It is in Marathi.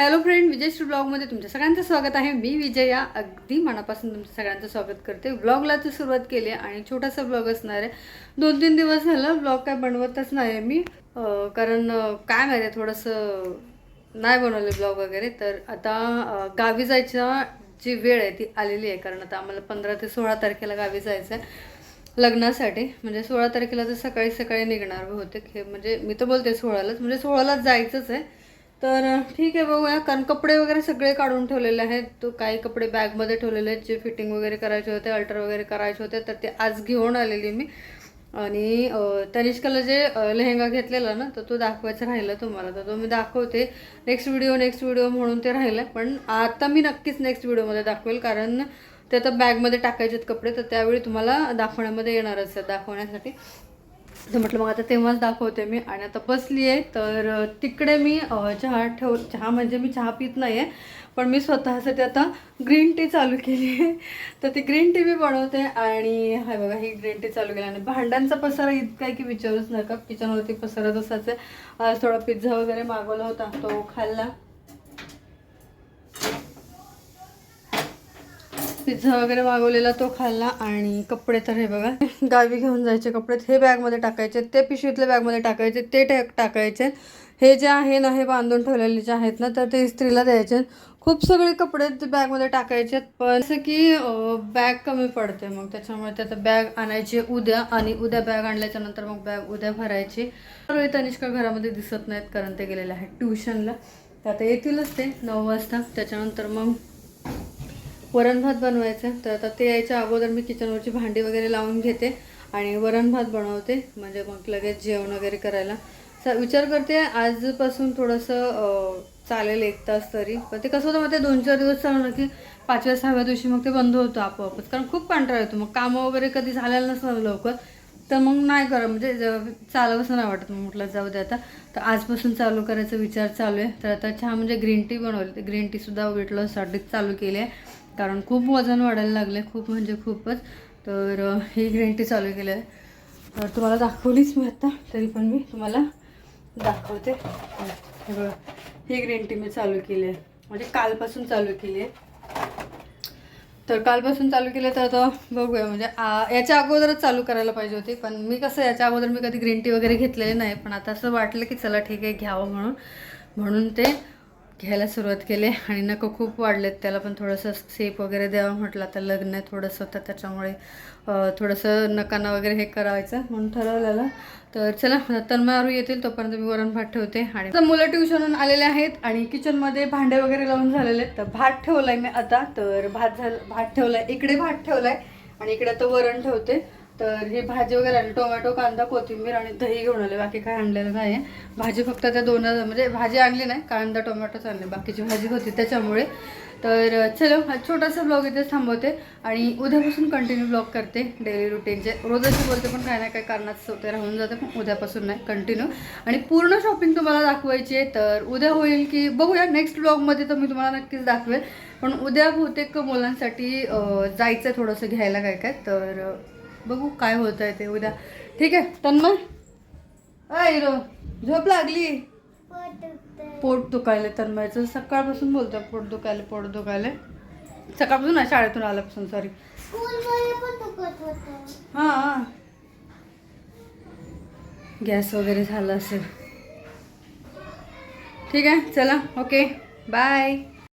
हॅलो फ्रेंड विजयश्री ब्लॉगमध्ये तुमच्या सगळ्यांचं स्वागत आहे. मी विजया अगदी मनापासून तुमच्या सगळ्यांचं स्वागत करते. ब्लॉगला तर सुरुवात केली आहे आणि छोटासा ब्लॉग असणार आहे. दोन तीन दिवस झालं ब्लॉग काय बनवतच नाही आहे मी. कारण काय माहिती आहे थोडंसं नाही बनवले ब्लॉग वगैरे. तर आता गावी जायच्या जी वेळ आहे ती आलेली आहे. कारण आता आम्हाला पंधरा ते सोळा तारखेला गावी जायचं आहे. लग्नासाठी. म्हणजे सोळा तारखेला तर सकाळी सकाळी निघणार होते हे म्हणजे मी तर बोलते सोळालाच. म्हणजे सोळालाच जायचंच आहे. तर ठीक आहे बघूया. कारण कपडे वगैरे सगळे काढून ठेवलेले आहेत. तो काही कपडे बॅगमध्ये ठेवलेले आहेत जे फिटिंग वगैरे करायचे होते अल्टर वगैरे करायचे होते तर ते आज घेऊन आलेली मी. आणि तनिष्काला जे लेहंगा घेतलेला ना तर तो दाखवायचा राहिला तुम्हाला. तर तो मी दाखवते. नेक्स्ट व्हिडिओ नेक्स्ट व्हिडिओ म्हणून ते राहिलं. पण आता मी नक्कीच नेक्स्ट व्हिडिओमध्ये दाखवेल कारण ते आता बॅगमध्ये टाकायचे आहेत कपडे तर त्यावेळी तुम्हाला दाखवण्यामध्ये येणारच आहे दाखवण्यासाठी. तर म्हटलं मग आता तेव्हाच दाखवते मी. आणि आता बसली आहे तर तिकडे मी चहा ठेव चहा म्हणजे मी चहा पित नाही आहे पण मी स्वतःसाठी आता ग्रीन टी चालू केली आहे. तर ती ग्रीन टी मी बनवते आणि हाय बघा ही ग्रीन टी चालू केली. आणि भांड्यांचा पसारा इतका आहे की विचारूच नका किचनवरती पसारा तसाच आहे. आज थोडा पिझ्झा वगैरे मागवला होता तो खाल्ला. पिझ्झा वगैरे मागवलेला तो खाल्ला आणि कपडे तर हे बघा. गावी घेऊन जायचे कपडे हे बॅगमध्ये टाकायचे ते पिशवीतल्या बॅगमध्ये टाकायचे ते टॅक टाकायचे. हे जे आहे ना हे बांधून ठेवलेले जे आहेत ना तर ते इस्त्रीला द्यायचे. खूप सगळे कपडे बॅगमध्ये टाकायचे पण असं की बॅग कमी पडते मग. त्याच्यामुळे ते आता बॅग आणायची उद्या आणि उद्या बॅग आणल्याच्या नंतर मग बॅग उद्या भरायची. रोहित अनिष्का घरामध्ये दिसत नाहीत कारण ते गेलेले आहेत ट्युशनला. तर आता येतीलच ते नऊ वाजता. त्याच्यानंतर मग वरण भात बनवायचं. तर आता ते यायच्या अगोदर मी किचनवरची भांडी वगैरे लावून घेते आणि वरण भात बनवते. म्हणजे मग लगेच जेवण वगैरे करायला. स विचार करते आजपासून थोडंसं चालेल एक तास तरी. पण ते कसं होतं मग ते दोन चार दिवस चालवलं की पाचव्या सहाव्या दिवशी मग ते बंद होतं आपोआपच. कारण खूप कंटाळा येतो. मग कामं वगैरे कधी झालेलं नसणार लवकर. तर मग नाही करा म्हणजे ज- नाही वाटत. मग म्हटलं जाऊ दे आता. तर आजपासून चालू करायचा विचार चालू आहे. तर आता चहा म्हणजे ग्रीन टी बनवली. तर ग्रीन टीसुद्धा वेट लॉससाठीच चालू केली आहे. कारण खूप वजन वाढायला लागले खूप म्हणजे खूपच. तर ही ग्रीन टी चालू केली आहे. तर तुम्हाला दाखवलीच मी आता. तरी पण मी तुम्हाला दाखवते. हे बघा. ही ग्रीन टी मी चालू केली आहे. म्हणजे कालपासून चालू केली आहे. तर कालपासून चालू केलं तर आता बघूया. म्हणजे आ- याच्या अगोदरच चालू करायला पाहिजे होती. पण मी कसं याच्या अगोदर मी कधी ग्रीन टी वगैरे घेतलेली नाही. पण आता असं वाटलं की चला ठीक आहे घ्यावं म्हणून. म्हणून ते घ्यायला सुरुवात केली आणि नकं खूप वाढलेत त्याला पण थोडंसं सेप वगैरे द्यावं म्हटलं आता लग्न आहे थोडंसं तर त्याच्यामुळे थोडंसं नकांना वगैरे हे करायचं म्हणून ठरवलेलं. तर चला तन्मयारू येतील तोपर्यंत मी वरण भात ठेवते. आणि मुलं ट्युशनहून आलेले आहेत आणि किचनमध्ये भांडे वगैरे लावून झालेले आहेत. तर भात ठेवलाय मी आता तर भात झालं भात ठेवलाय इकडे भात ठेवलाय आणि इकडे आता वरण ठेवते. तर हे भाजी वगैरे आली टोमॅटो कांदा कोथिंबीर आणि दही घेऊन आले. बाकी काय आणलेलं नाही आहे भाजी फक्त त्या दोन म्हणजे भाजी आणली नाही कांदा टोमॅटोच आणले बाकीची भाजी होती त्याच्यामुळे. तर चलो हा छोटासा ब्लॉग इथेच थांबवते आणि उद्यापासून कंटिन्यू ब्लॉग करते डेली रुटीनचे रोजच बोलते पण काय ना काय कारणात होते राहून जाते पण उद्यापासून नाही कंटिन्यू आणि पूर्ण शॉपिंग तुम्हाला दाखवायची आहे तर उद्या होईल की बघूया. नेक्स्ट ब्लॉगमध्ये तर मी तुम्हाला नक्कीच दाखवेल. पण उद्या बहुतेक मुलांसाठी जायचं आहे थोडंसं घ्यायला काय काय तर बघू काय होत आहे ते उद्या. ठीक आहे तन्मय? अय हिरो झोप लागली? पोट दुखायला तन्मयचं. सकाळपासून बोलतोय पोट दुखायला पोट दुखायला सकाळपासून नाही शाळेतून आल्यापासून सॉरी हां. गॅस वगैरे झाला असेल. ठीक आहे चला ओके बाय.